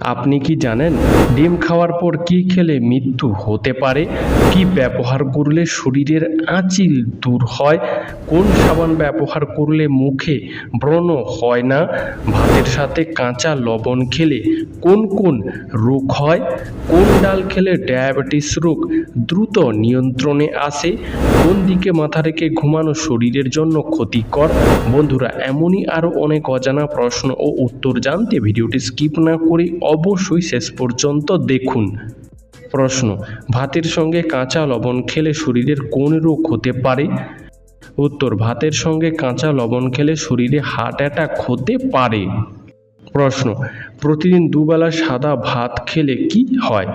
আপনি কি জানেন ডিম খাওয়ার পর কি খেলে মৃত্যু হতে পারে? কি ব্যবহার করলে শরীরের আঁচিল দূর হয়? কোন সাবান ব্যবহার করলে মুখে ব্রণ হয় না? ভাতের সাথে কাঁচা লবণ খেলে কোন কোন রোগ হয়? কোন ডাল খেলে ডায়াবেটিস রোগ দ্রুত নিয়ন্ত্রণে আসে? কোন দিকে মাথা রেখে ঘুমানো শরীরের জন্য ক্ষতিকর? বন্ধুরা, এমনই আরও অনেক অজানা প্রশ্ন ও উত্তর জানতে ভিডিওটি স্কিপ না করে অবশ্যই শেষ পর্যন্ত দেখুন। প্রশ্ন, ভাতের সঙ্গে কাঁচা লবণ খেলে শরীরের কোন রোগ হতে পারে? উত্তর, ভাতের সঙ্গে কাঁচা লবণ খেলে শরীরে হার্ট অ্যাটাক হতে পারে। প্রশ্ন, প্রতিদিন দুবেলা সাদা ভাত খেলে কি হয়?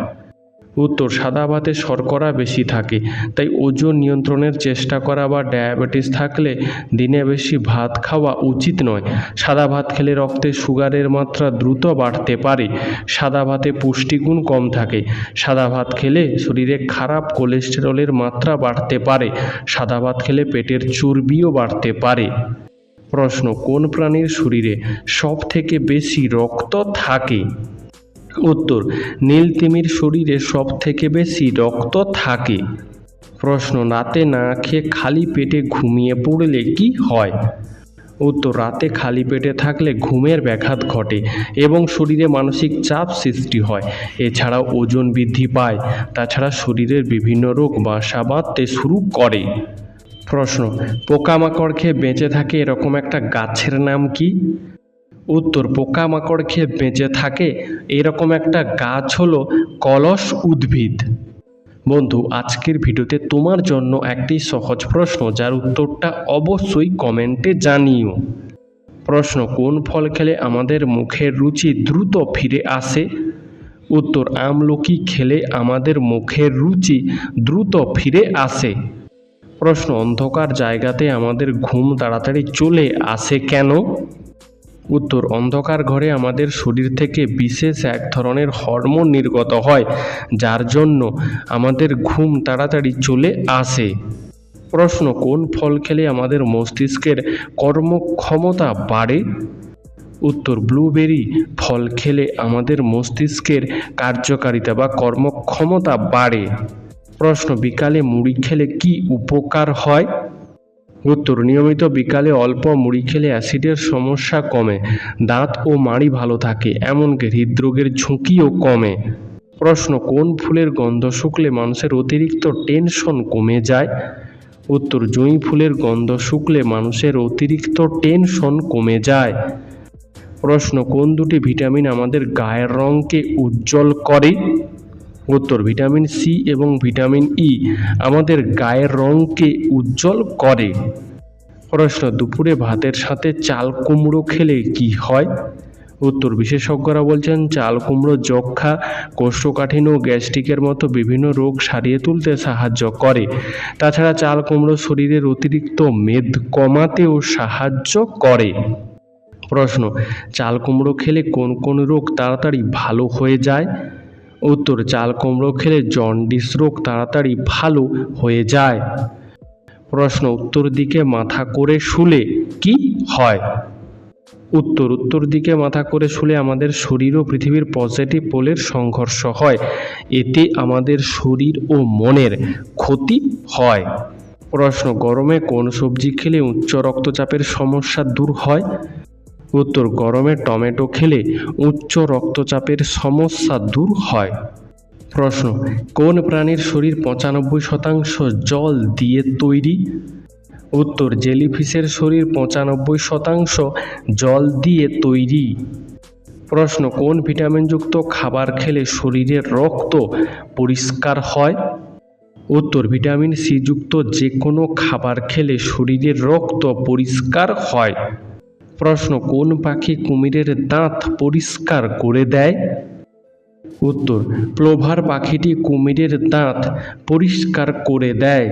উত্তর, সাদা ভাতে শর্করা বেশি থাকে, তাই ওজন নিয়ন্ত্রণের চেষ্টা করা বা ডায়াবেটিস থাকলে দিনে বেশি ভাত খাওয়া উচিত নয়। সাদা ভাত খেলে রক্তে সুগারের মাত্রা দ্রুত বাড়তে পারে, সাদা ভাতে পুষ্টিগুণ কম থাকে। সাদা ভাত খেলে শরীরে খারাপ কোলেস্টেরলের মাত্রা বাড়তে পারে, সাদা ভাত খেলে পেটের চর্বিও বাড়তে পারে। প্রশ্ন, কোন প্রাণীর শরীরে সব থেকে বেশি রক্ত থাকে? উত্তর নীল তিমির শরীরে সব থেকে বেশি রক্ত থাকে। প্রশ্ন, রাতে না খেয়ে খালি পেটে ঘুমিয়ে পড়লে কি হয়? উত্তর, রাতে খালি পেটে থাকলে ঘুমের ব্যাঘাত ঘটে এবং শরীরে মানসিক চাপ সৃষ্টি হয়। এছাড়াও ওজন বৃদ্ধি পায়, তাছাড়া শরীরের বিভিন্ন রোগ বাসা বাঁধতে শুরু করে। প্রশ্ন, পোকামাকড় খেয়ে বেঁচে থাকে এরকম একটা গাছের নাম কি? উত্তর পোকামাকড় খেয়ে বেঁচে থাকে, এরকম একটা গাছ হলো কলস উদ্ভিদ। বন্ধু, আজকের ভিডিওতে তোমার জন্য একটি সহজ প্রশ্ন, যার উত্তরটা অবশ্যই কমেন্টে জানিও। প্রশ্ন, কোন ফল খেলে আমাদের মুখের রুচি দ্রুত ফিরে আসে? উত্তর আমলকি খেলে আমাদের মুখের রুচি দ্রুত ফিরে আসে। প্রশ্ন, অন্ধকার জায়গাতে আমাদের ঘুম তাড়াতাড়ি চলে আসে কেন? উত্তর অন্ধকার ঘরে আমাদের শরীর থেকে বিশেষ এক ধরনের হরমোন নির্গত হয়, যার জন্য আমাদের ঘুম তাড়াতাড়ি চলে আসে। প্রশ্ন, কোন ফল খেলে আমাদের মস্তিষ্কের কর্মক্ষমতা বাড়ে? উত্তর, ব্লুবেরি ফল খেলে আমাদের মস্তিষ্কের কার্যকারিতা বা কর্মক্ষমতা বাড়ে। প্রশ্ন, বিকালে মুড়ি খেলে কি উপকার হয়? উত্তর, নিয়মিত বিকালে অল্প মুড়ি খেলে অ্যাসিডের সমস্যা কমে, দাঁত ও মাড়ি ভালো থাকে, এমনকি হৃদরোগের ঝুঁকিও কমে। প্রশ্ন, কোন ফুলের গন্ধ শুকলে মানুষের অতিরিক্ত টেনশন কমে যায়? উত্তর, জুঁই ফুলের গন্ধ শুকলে মানুষের অতিরিক্ত টেনশন কমে যায়। প্রশ্ন, কোন দুটি ভিটামিন আমাদের গায়ের রঙকে উজ্জ্বল করে? উত্তর ভিটামিন সি এবং ভিটামিন ই আমাদের গায়ের রঙকে উজ্জ্বল করে। প্রশ্ন, দুপুরে ভাতের সাথে চাল কুমড়ো খেলে কি হয়? উত্তর, বিশেষজ্ঞরা বলছেন চাল কুমড়ো যক্ষা, কোষ্ঠকাঠিন্য, গ্যাস্ট্রিকের মতো বিভিন্ন রোগ সারিয়ে তুলতে সাহায্য করে। তাছাড়া চাল কুমড়ো শরীরের অতিরিক্ত মেদ কমাতেও সাহায্য করে। প্রশ্ন, চাল কুমড়ো খেলে কোন কোন রোগ তাড়াতাড়ি ভালো হয়ে যায়? উত্তর, চাল কুমড়ো খেলে জন্ডিস রোগ তাড়াতাড়ি ভালো হয়ে যায়। প্রশ্ন, উত্তর দিকে মাথা করে শুলে কি হয়? উত্তর উত্তর দিকে মাথা করে শুলে আমাদের শরীর ও পৃথিবীর পজিটিভ পোলের সংঘর্ষ হয়। এতে আমাদের শরীর ও মনের ক্ষতি হয়। প্রশ্ন, গরমে কোন সবজি খেলে উচ্চ রক্তচাপের সমস্যা দূর হয়? উত্তর গরমে টমেটো খেলে উচ্চ রক্তচাপের সমস্যা দূর হয়। প্রশ্ন, কোন প্রাণীর শরীর পঁচানব্বই শতাংশ জল দিয়ে তৈরি? উত্তর, জেলিফিশের শরীর পঁচানব্বই শতাংশ জল দিয়ে তৈরি। প্রশ্ন, কোন ভিটামিনযুক্ত খাবার খেলে শরীরের রক্ত পরিষ্কার হয়? উত্তর, ভিটামিন সি যুক্ত যে কোনো খাবার খেলে শরীরের রক্ত পরিষ্কার হয়। প্রশ্ন, কোন পাখি কুমিরের দাঁত পরিষ্কার করে দেয়? উত্তর, প্লোভার পাখিটি কুমিরের দাঁত পরিষ্কার করে দেয়।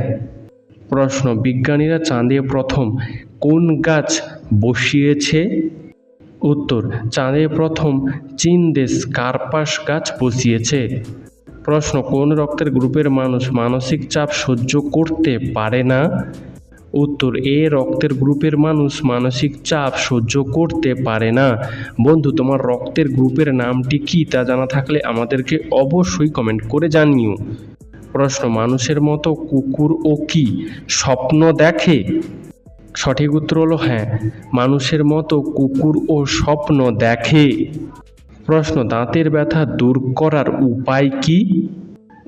প্রশ্ন, বিজ্ঞানীরা চাঁদে প্রথম কোন গাছ বসিয়েছে? উত্তর, চাঁদে প্রথম চীন দেশ কার্পাস গাছ বসিয়েছে। প্রশ্ন, কোন রক্তের গ্রুপের মানুষ মানসিক চাপ সহ্য করতে পারে না? উত্তর, এ রক্তের গ্রুপের মানুষ মানসিক চাপ সহ্য করতে পারে না। বন্ধু, তোমার রক্তের গ্রুপের নামটি কি তা জানা থাকলে আমাদেরকে অবশ্যই কমেন্ট করে জানিও। প্রশ্ন, মানুষের মতো কুকুর ও কি স্বপ্ন দেখে? সঠিক উত্তর হলো হ্যাঁ মানুষের মতো কুকুর ও স্বপ্ন দেখে। প্রশ্ন, দাঁতের ব্যথা দূর করার উপায় কি?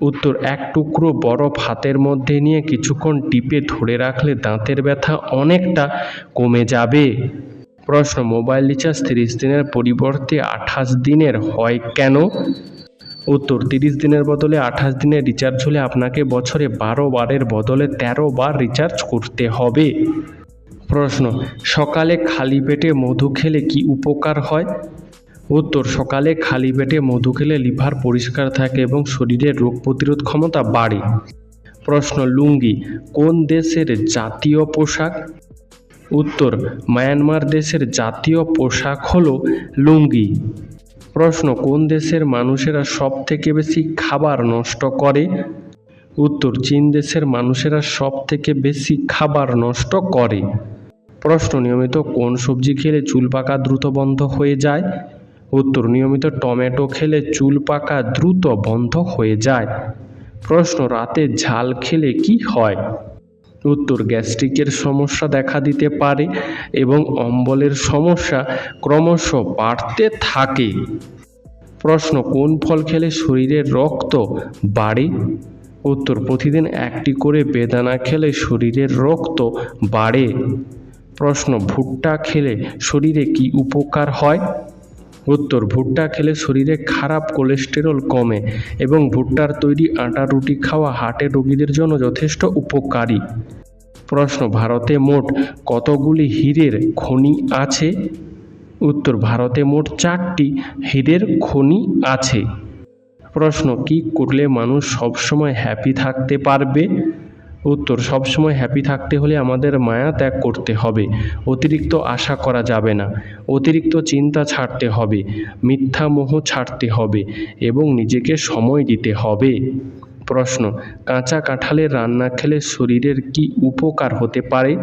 উত্তর, এক টুকরো বরফ হাতের মধ্যে নিয়ে কিছুক্ষণ টিপে ধরে রাখলে দাঁতের ব্যথা অনেকটা কমে যাবে। প্রশ্ন, মোবাইল রিচার্জ তিরিশ দিনের পরিবর্তে আঠাশ দিনের হয় কেন? উত্তর, তিরিশ দিনের বদলে আঠাশ দিনের রিচার্জ হলে আপনাকে বছরে বারো বারের বদলে তেরো বার রিচার্জ করতে হবে। প্রশ্ন, সকালে খালি পেটে মধু খেলে কি উপকার হয়? উত্তর, সকালে খালি পেটে মধু খেলে লিভার পরিষ্কার থাকে এবং শরীরের রোগ প্রতিরোধ ক্ষমতা বাড়ে। প্রশ্ন, লুঙ্গি কোন দেশের জাতীয় পোশাক? উত্তর, মায়ানমার দেশের জাতীয় পোশাক হলো লুঙ্গি। প্রশ্ন, কোন দেশের মানুষেরা সব থেকে বেশি খাবার নষ্ট করে? উত্তর, চীন দেশের মানুষেরা সব থেকে বেশি খাবার নষ্ট করে। প্রশ্ন, নিয়মিত কোন সবজি খেলে চুল পাকা দ্রুত বন্ধ হয়ে যায়? উত্তর, নিয়মিত টমেটো খেলে চুল পাকা দ্রুত বন্ধ হয়ে যায়। প্রশ্ন, রাতে ঝাল খেলে কি হয়? উত্তর, গ্যাস্ট্রিকের সমস্যা দেখা দিতে পারে এবং অম্বলের সমস্যা ক্রমশ বাড়তে থাকে। প্রশ্ন, কোন ফল খেলে শরীরের রক্ত বাড়ে? উত্তর, প্রতিদিন একটি করে বেদানা খেলে শরীরের রক্ত বাড়ে। প্রশ্ন, ভুট্টা খেলে শরীরে কি উপকার হয়? উত্তর, ভুট্টা খেলে শরীরে খারাপ কোলেস্টেরল কমে এবং ভুট্টার তৈরি আটা, রুটি খাওয়া হার্টের রোগীদের জন্য যথেষ্ট উপকারী। প্রশ্ন, ভারতে মোট কতগুলি হীরের খনি আছে? উত্তর, ভারতে মোট চারটি হীরের খনি আছে। প্রশ্ন, কি করলে মানুষ সবসময় হ্যাপি থাকতে পারবে? উত্তর, সবসময় হ্যাপি থাকতে হলে আমাদের মায়া ত্যাগ করতে হবে। অতিরিক্ত আশা করা যাবে না। অতিরিক্ত চিন্তা ছাড়তে হবে। মিথ্যা মোহ ছাড়তে হবে এবং নিজেকে সময় দিতে হবে। প্রশ্ন, কাঁচা কাঁঠালের রান্না খেলে শরীরের কি উপকার হতে পারে?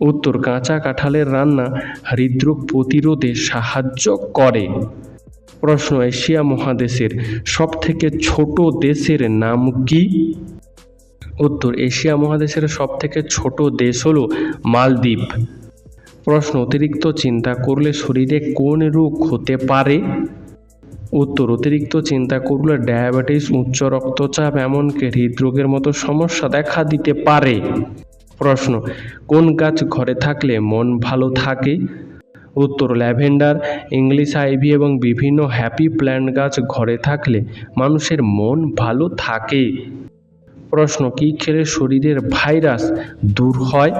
উত্তর, কাঁচা কাঁঠালের রান্না হৃদরোগ প্রতিরোধে সাহায্য করে। প্রশ্ন, এশিয়া মহাদেশের সবথেকে ছোট দেশের নাম কি? উত্তর এশিয়া মহাদেশের সব থেকে ছোট দেশ হলো মালদ্বীপ। প্রশ্ন, অতিরিক্ত চিন্তা করলে শরীরে কোন রোগ হতে পারে? উত্তর, অতিরিক্ত চিন্তা করলে ডায়াবেটিস, উচ্চ রক্তচাপ, এমনকি হৃদরোগের মতো সমস্যা দেখা দিতে পারে। প্রশ্ন, কোন গাছ ঘরে থাকলে মন ভালো থাকে? উত্তর, ল্যাভেন্ডার, ইংলিশ আইভি এবং বিভিন্ন হ্যাপি প্ল্যান্ট গাছ ঘরে থাকলে মানুষের মন ভালো থাকে। প্রশ্ন, কী খেলে শরীরের ভাইরাস দূর হয়?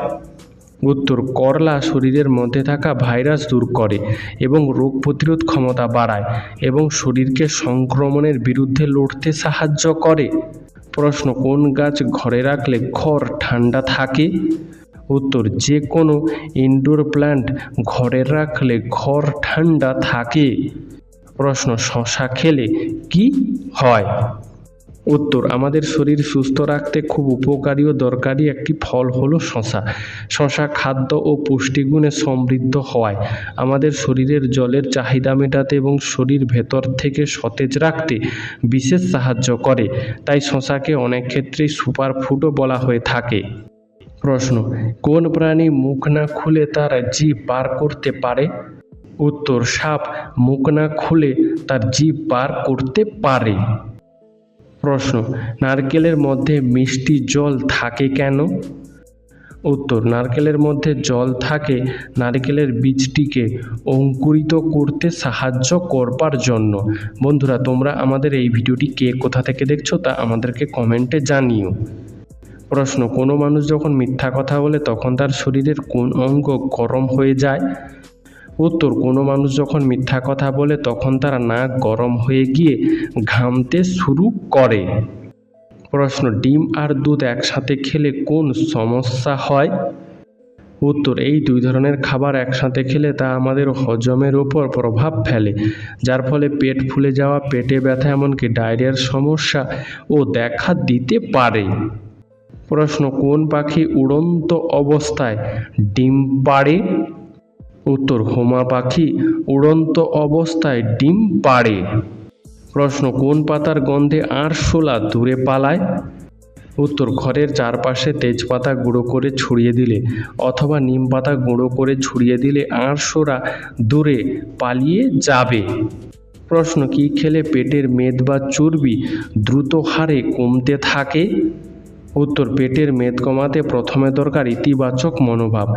উত্তর, করলা শরীরের মধ্যে থাকা ভাইরাস দূর করে এবং রোগ প্রতিরোধ ক্ষমতা বাড়ায় এবং শরীরকে সংক্রমণের বিরুদ্ধে লড়তে সাহায্য করে। প্রশ্ন, কোন গাছ ঘরে রাখলে ঘর ঠান্ডা থাকে? উত্তর যে কোনো ইনডোর প্ল্যান্ট ঘরে রাখলে ঘর ঠান্ডা থাকে। প্রশ্ন, শশা খেলে কি হয়? উত্তর, আমাদের শরীর সুস্থ রাখতে খুব উপকারী ও দরকারি একটি ফল হলো শশা। শশা খাদ্য ও পুষ্টিগুণে সমৃদ্ধ হওয়ায় আমাদের শরীরের জলের চাহিদা মেটাতে এবং শরীর ভেতর থেকে সতেজ রাখতে বিশেষ সাহায্য করে। তাই শশাকে অনেক ক্ষেত্রেই সুপার ফুডও বলা হয়ে থাকে। প্রশ্ন, কোন প্রাণী মুখ না খুলে তার জীব বার করতে পারে? উত্তর, সাপ মুখ না খুলে তার জীব বার করতে পারে। প্রশ্ন, নারকেলের মধ্যে মিষ্টি জল থাকে কেন? উত্তর, নারকেলের মধ্যে জল থাকে নারকেলের বীজটিকে অঙ্কুরিত করতে সাহায্য করবার জন্য। বন্ধুরা, তোমরা আমাদের এই ভিডিওটি কে কোথা থেকে দেখছ তা আমাদেরকে কমেন্টে জানিও। প্রশ্ন, কোনো মানুষ যখন মিথ্যা কথা বলে তখন তার শরীরের কোন অঙ্গ গরম হয়ে যায়? উত্তর, কোনো মানুষ যখন মিথ্যা কথা বলে তখন তার নাক গরম হয়ে গিয়ে ঘামতে শুরু করে। প্রশ্ন, ডিম আর দুধ একসাথে খেলে কোন সমস্যা হয়? উত্তর, এই দুই ধরনের খাবার একসাথে খেলে তা আমাদের হজমের ওপর প্রভাব ফেলে, যার ফলে পেট ফুলে যাওয়া, পেটে ব্যথা, এমনকি ডায়রিয়ার সমস্যা ও দেখা দিতে পারে। প্রশ্ন, কোন পাখি উড়ন্ত অবস্থায় ডিম পাড়ে? উত্তর, হোমা পাখি উড়ন্ত অবস্থায় ডিম পাড়ে। প্রশ্ন, কোন পাতার গন্ধে আরশোলা দূরে পালায়? উত্তর, ঘরের চারপাশে তেজপাতা গুঁড়ো করে ছড়িয়ে দিলে অথবা নিম পাতা গুঁড়ো করে ছড়িয়ে দিলে আরশোলা দূরে পালিয়ে যাবে। প্রশ্ন, কি খেলে পেটের মেদ বা চর্বি দ্রুত হারে কমতে থাকে? উত্তর, পেটের মেদ কমাতে প্রথমে দরকার ইতিবাচক মনোভাব।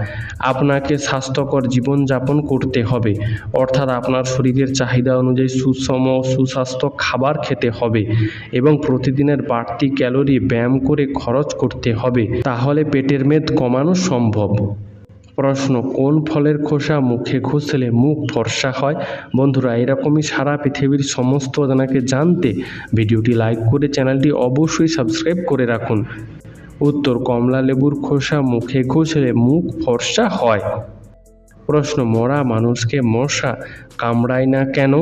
আপনাকে স্বাস্থ্যকর জীবনযাপন করতে হবে। অর্থাৎ আপনার শরীরের চাহিদা অনুযায়ী সুষম সুস্বাস্থ্য খাবার খেতে হবে এবং প্রতিদিনের বাড়তি ক্যালোরি ব্যায়াম করে খরচ করতে হবে। তাহলে পেটের মেদ কমানো সম্ভব। প্রশ্ন, কোন ফলের খোসা মুখে ঘষলে মুখ ফর্সা হয়? বন্ধুরা, এরকমই সারা পৃথিবীর সমস্ত জানাকে জানতে ভিডিওটি লাইক করে চ্যানেলটি অবশ্যই সাবস্ক্রাইব করে রাখুন। উত্তর, কমলা লেবুর খোসা মুখে ঘষলে মুখ ফর্সা হয়? প্রশ্ন, মরা মানুষকে মশা কামড়ায় না কেন?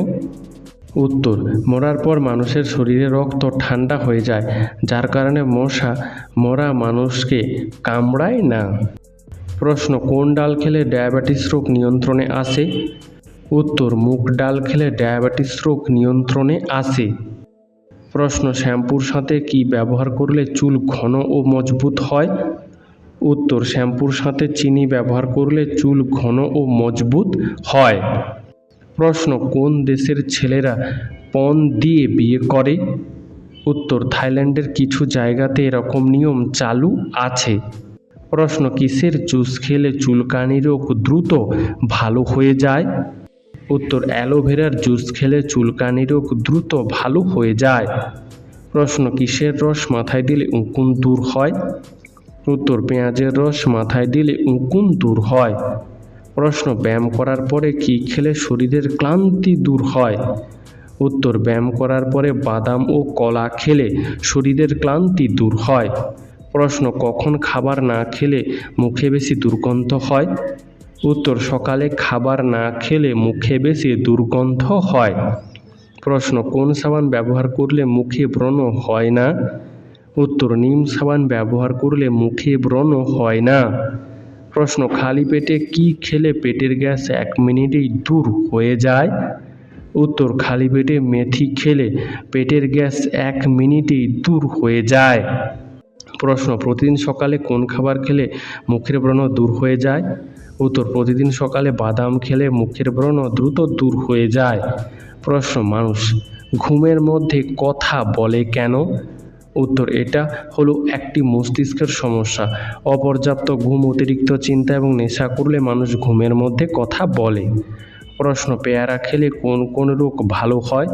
উত্তর, মরার পর মানুষের শরীরে রক্ত ঠান্ডা হয়ে যায়, যার কারণে মশা মরা মানুষকে কামড়ায় না। প্রশ্ন, কোন ডাল খেলে ডায়াবেটিস রোগ নিয়ন্ত্রণে আসে? উত্তর, মুগ ডাল খেলে ডায়াবেটিস রোগ নিয়ন্ত্রণে আসে। প্রশ্ন, শ্যাম্পুর সাথে কি ব্যবহার করলে চুল ঘন ও মজবুত হয়? উত্তর, শ্যাম্পুর সাথে চিনি ব্যবহার করলে চুল ঘন ও মজবুত হয়। প্রশ্ন, কোন দেশের ছেলেরা পণ দিয়ে বিয়ে করে? উত্তর, থাইল্যান্ডের কিছু জায়গাতে এরকম নিয়ম চালু আছে। প্রশ্ন, কিসের জুস খেলে চুলকানি রোগ দ্রুত ভালো হয়ে যায়? উত্তর, অ্যালোভেরার জুস খেলে চুলকানি রোগ দ্রুত ভালো হয়ে যায়। প্রশ্ন, কিসের রস মাথায় দিলে উকুন দূর হয়? উত্তর, পেঁয়াজের রস মাথায় দিলে উকুন দূর হয়। প্রশ্ন, ব্যায়াম করার পরে কি খেলে শরীরের ক্লান্তি দূর হয়? উত্তর, ব্যায়াম করার পরে বাদাম ও কলা খেলে শরীরের ক্লান্তি দূর হয়। প্রশ্ন, কখন খাবার না খেলে মুখে বেশি দুর্গন্ধ হয়? উত্তর, সকালে খাবার না খেলে মুখে বেশি দুর্গন্ধ হয়। প্রশ্ন, কোন সাবান ব্যবহার করলে মুখে ব্রণ হয় না? উত্তর, নিম সাবান ব্যবহার করলে মুখে ব্রণ হয় না। প্রশ্ন, খালি পেটে কি খেলে পেটের গ্যাস এক মিনিটেই দূর হয়ে যায়? উত্তর, খালি পেটে মেথি খেলে পেটের গ্যাস এক মিনিটেই দূর হয়ে যায়। প্রশ্ন, প্রতিদিন সকালে কোন খাবার খেলে মুখের ব্রণ দূর হয়ে যায়? উত্তর, প্রতিদিন সকালে বাদাম খেলে মুখের ব্রণ দ্রুত দূর হয়ে যায়। প্রশ্ন, মানুষ ঘুমের মধ্যে কথা বলে কেন? উত্তর, এটা হলো একটি মস্তিষ্কের সমস্যা। অপর্যাপ্ত ঘুম, অতিরিক্ত চিন্তা এবং নেশা করলে মানুষ ঘুমের মধ্যে কথা বলে। প্রশ্ন, পেয়ারা খেলে কোন কোন রোগ ভালো হয়?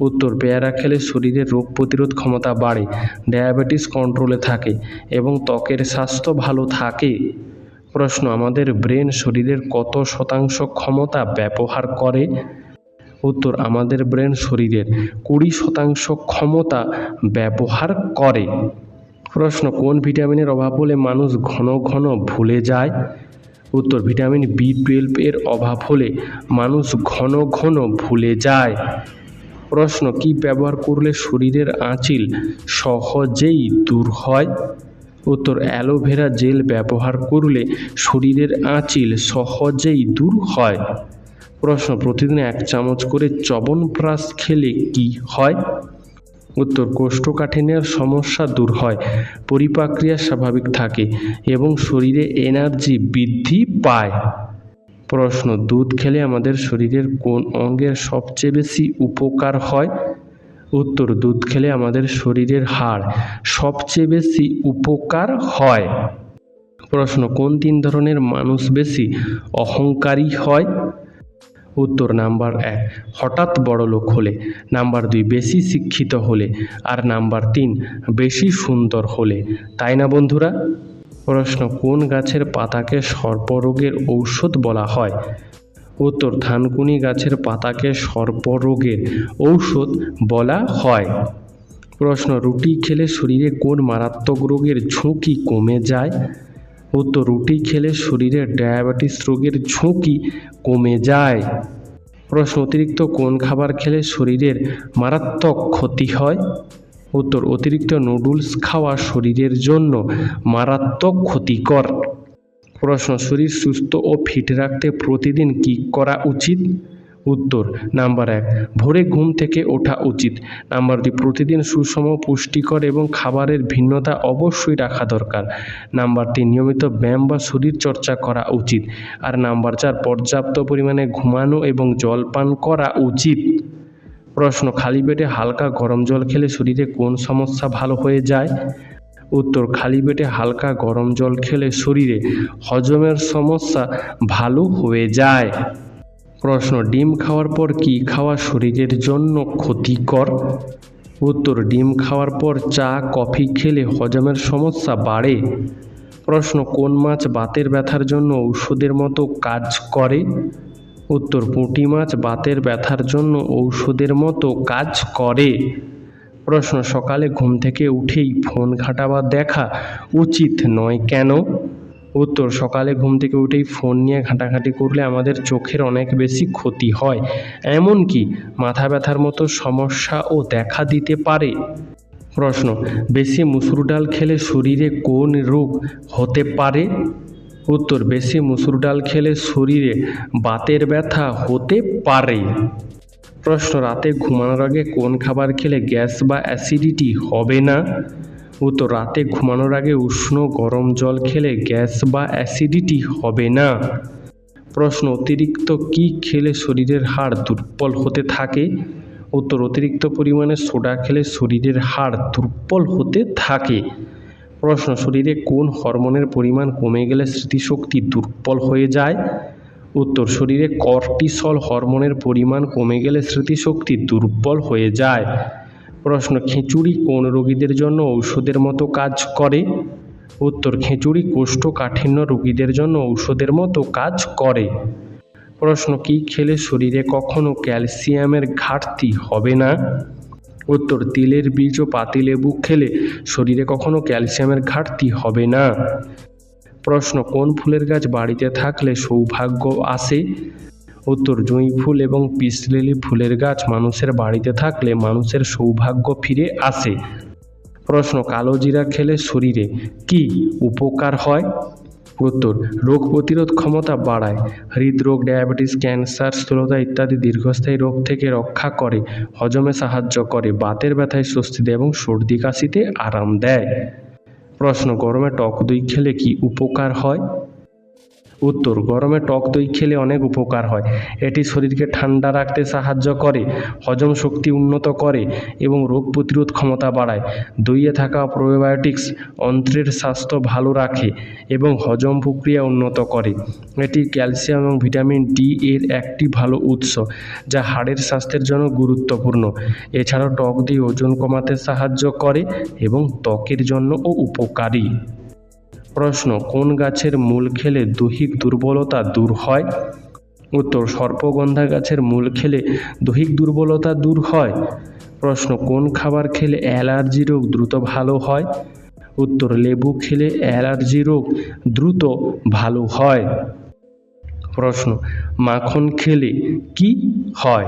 উত্তর, পেয়ারা খেলে শরীরের রোগ প্রতিরোধ ক্ষমতা বাড়ে, ডায়াবেটিস কন্ট্রোলে থাকে এবং ত্বকের স্বাস্থ্য ভালো থাকে। প্রশ্ন, আমাদের ব্রেন শরীরের কত শতাংশ ক্ষমতা ব্যবহার করে? উত্তর, আমাদের ব্রেন শরীরের কুড়ি শতাংশ ক্ষমতা ব্যবহার করে। প্রশ্ন, কোন ভিটামিনের অভাব হলে মানুষ ঘন ঘন ভুলে যায়? উত্তর, ভিটামিন বি টুয়েলভ এর অভাব হলে মানুষ ঘন ঘন ভুলে যায়। প্রশ্ন, কি ব্যবহার করলে শরীরের আঁচিল সহজেই দূর হয়? উত্তর, অ্যালোভেরা জেল ব্যবহার করলে শরীরের আঁচিল সহজেই দূর হয়। প্রশ্ন, প্রতিদিন এক চামচ করে চবনপ্রাশ খেলে কি হয়? উত্তর, কোষ্ঠকাঠিন্যের সমস্যা দূর হয়, পরিপাক্রিয়া স্বাভাবিক থাকে এবং শরীরে এনার্জি বৃদ্ধি পায়। প্রশ্ন, দুধ খেলে আমাদের শরীরের কোন অঙ্গের সবচেয়ে বেশি উপকার হয়? উত্তর, দুধ খেলে আমাদের শরীরের হাড় সবচেয়ে বেশি উপকার হয়। প্রশ্ন, কোন তিন ধরনের মানুষ বেশি অহংকারী হয়? উত্তর, নাম্বার এক, হঠাৎ বড় লোক হলে। নাম্বার দুই, বেশি শিক্ষিত হলে। আর নাম্বার তিন, বেশি সুন্দর হলে। তাই না বন্ধুরা? প্রশ্ন, কোন গাছের পাতাকে সর্পরোগের ঔষধ বলা হয়? উত্তর থানকুনি গাছের পাতাকে সর্পরোগের ঔষধ বলা হয়। প্রশ্ন, রুটি খেলে শরীরে কোন মারাত্মক রোগের ঝুঁকি কমে যায়? উত্তর, রুটি খেলে শরীরে ডায়াবেটিস রোগের ঝুঁকি কমে যায়। প্রশ্ন, অতিরিক্ত কোন খাবার খেলে শরীরের মারাত্মক ক্ষতি হয়? উত্তর, অতিরিক্ত নুডলস খাওয়া শরীরের জন্য মারাত্মক ক্ষতিকর। প্রশ্ন, শরীর সুস্থ ও ফিট রাখতে প্রতিদিন কী করা উচিত? উত্তর, নাম্বার এক, ভোরে ঘুম থেকে ওঠা উচিত। নাম্বার দুই, প্রতিদিন সুষম, পুষ্টিকর এবং খাবারের ভিন্নতা অবশ্যই রাখা দরকার। নাম্বার তিন, নিয়মিত ব্যায়াম বা শরীর চর্চা করা উচিত। আর নাম্বার চার, পর্যাপ্ত পরিমাণে ঘুমানো এবং জল পান করা উচিত। প্রশ্ন, খালি পেটে হালকা গরম জল খেলে শরীরে কোন সমস্যা ভালো হয়ে যায়? উত্তর, খালি পেটে হালকা গরম জল খেলে শরীরে হজমের সমস্যা ভালো হয়ে যায়। প্রশ্ন, ডিম খাওয়ার পর কি খাওয়া শরীরের জন্য ক্ষতিকর? উত্তর, ডিম খাওয়ার পর চা, কফি খেলে হজমের সমস্যা বাড়ে। প্রশ্ন, কোন মাছ বাতের ব্যথার জন্য ঔষধের মতো কাজ করে? উত্তর, পুঁটি মাছ বাতের ব্যথার জন্য ঔষধের মতো কাজ করে। প্রশ্ন, সকালে ঘুম থেকে উঠেই ফোন ঘাঁটা বা দেখা উচিত নয় কেন? উত্তর, সকালে ঘুম থেকে উঠেই ফোন নিয়ে ঘাঁটাঘাঁটি করলে আমাদের চোখের অনেক বেশি ক্ষতি হয়। এমনকি মাথা ব্যথার মতো সমস্যাও দেখা দিতে পারে। প্রশ্ন, বেশি মুসুর ডাল খেলে শরীরে কোন রোগ হতে পারে? উত্তর, বেশি মুসুর ডাল খেলে শরীরে বাতের ব্যথা হতে পারে। প্রশ্ন, রাতে ঘুমানোর আগে কোন খাবার খেলে গ্যাস বা অ্যাসিডিটি হবে না? উত্তর, রাতে ঘুমানোর আগে উষ্ণ গরম জল খেলে গ্যাস বা অ্যাসিডিটি হবে না। প্রশ্ন, অতিরিক্ত কি খেলে শরীরের হাড় দুর্বল হতে থাকে? উত্তর, অতিরিক্ত পরিমাণে সোডা খেলে শরীরের হাড় দুর্বল হতে থাকে। প্রশ্ন, শরীরে কোন হরমোনের পরিমাণ কমে গেলে স্মৃতিশক্তি দুর্বল হয়ে যায়? উত্তর, শরীরে কর্টিসল হরমোনের পরিমাণ কমে গেলে স্মৃতিশক্তি দুর্বল হয়ে যায়। প্রশ্ন, খিচুড়ি কোন রোগীদের জন্য ঔষধের মতো কাজ করে? উত্তর, খিচুড়ি কোষ্ঠকাঠিন্য রোগীদের জন্য ঔষধের মতো কাজ করে। প্রশ্ন, কি খেলে শরীরে কখনো ক্যালসিয়ামের ঘাটতি হবে না? উত্তর, তিলের বীজ ও পাতিলেবু খেলে শরীরে কখনো ক্যালসিয়ামের ঘাটতি হবে না। প্রশ্ন, কোন ফুলের গাছ বাড়িতে থাকলে সৌভাগ্য আসে? উত্তর, জুঁই ফুল এবং পিসলিলি ফুলের গাছ মানুষের বাড়িতে থাকলে মানুষের সৌভাগ্য ফিরে আসে। প্রশ্ন, কালো জিরা খেলে শরীরে কি উপকার হয়? উত্তর, রোগ প্রতিরোধ ক্ষমতা বাড়ায়, হৃদরোগ, ডায়াবেটিস, ক্যান্সার, স্থূলতা ইত্যাদি দীর্ঘস্থায়ী রোগ থেকে রক্ষা করে, হজমে সাহায্য করে, বাতের ব্যথায় স্বস্তি দেয় এবং সর্দি কাশিতে আরাম দেয়। প্রশ্ন, গরমে টক দই খেলে কি উপকার হয়? উত্তর, গরমে টক দই খেলে অনেক উপকার হয়। এটি শরীরকে ঠান্ডা রাখতে সাহায্য করে, হজম শক্তি উন্নত করে এবং রোগ প্রতিরোধ ক্ষমতা বাড়ায়। দইয়ে থাকা প্রোবায়োটিক্স অন্ত্রের স্বাস্থ্য ভালো রাখে এবং হজম প্রক্রিয়া উন্নত করে। এটি ক্যালসিয়াম এবং ভিটামিন ডি এর একটি ভালো উৎস, যা হাড়ের স্বাস্থ্যের জন্য গুরুত্বপূর্ণ। এছাড়াও টক দই ওজন কমাতে সাহায্য করে এবং ত্বকের জন্যও উপকারী। প্রশ্ন, কোন গাছের মূল খেলে দৈহিক দুর্বলতা দূর হয়? উত্তর, সর্পগন্ধা গাছের মূল খেলে দৈহিক দুর্বলতা দূর হয়। প্রশ্ন, কোন খাবার খেলে অ্যালার্জি রোগ দ্রুত ভালো হয়? উত্তর, লেবু খেলে অ্যালার্জি রোগ দ্রুত ভালো হয়। প্রশ্ন, মাখন খেলে কি হয়?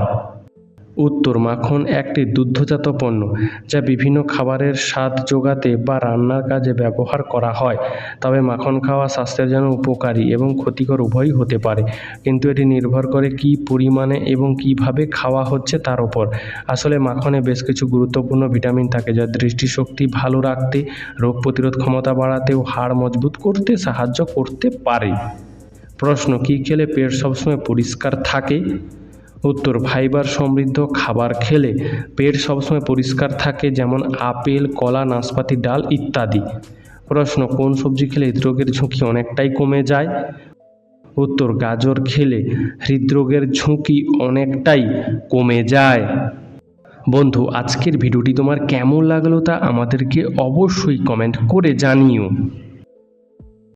উত্তর, মাখন একটি দুগ্ধজাত পণ্য যা বিভিন্ন খাবারের স্বাদ যোগাতে বা রান্নার কাজে ব্যবহার করা হয়। তবে মাখন খাওয়া স্বাস্থ্যের জন্য উপকারী এবং ক্ষতিকর উভয়ই হতে পারে। কিন্তু এটি নির্ভর করে কী পরিমাণে এবং কীভাবে খাওয়া হচ্ছে তার উপর। আসলে মাখনে বেশ কিছু গুরুত্বপূর্ণ ভিটামিন থাকে যা দৃষ্টিশক্তি ভালো রাখতে, রোগ প্রতিরোধ ক্ষমতা বাড়াতে ও হাড় মজবুত করতে সাহায্য করতে পারে। প্রশ্ন, কী খেলে পেট সবসময় পরিষ্কার থাকে? উত্তর, ফাইবার সমৃদ্ধ খাবার খেলে পেট সবসময় পরিষ্কার থাকে, যেমন আপেল, কলা, নাশপাতি, ডাল ইত্যাদি। প্রশ্ন, কোন সবজি খেলে হৃদরোগের ঝুঁকি অনেকটাই কমে যায়? উত্তর, গাজর খেলে হৃদরোগের ঝুঁকি অনেকটাই কমে যায়। বন্ধু, আজকের ভিডিওটি তোমার কেমন লাগল তা আমাদেরকে অবশ্যই কমেন্ট করে জানিও।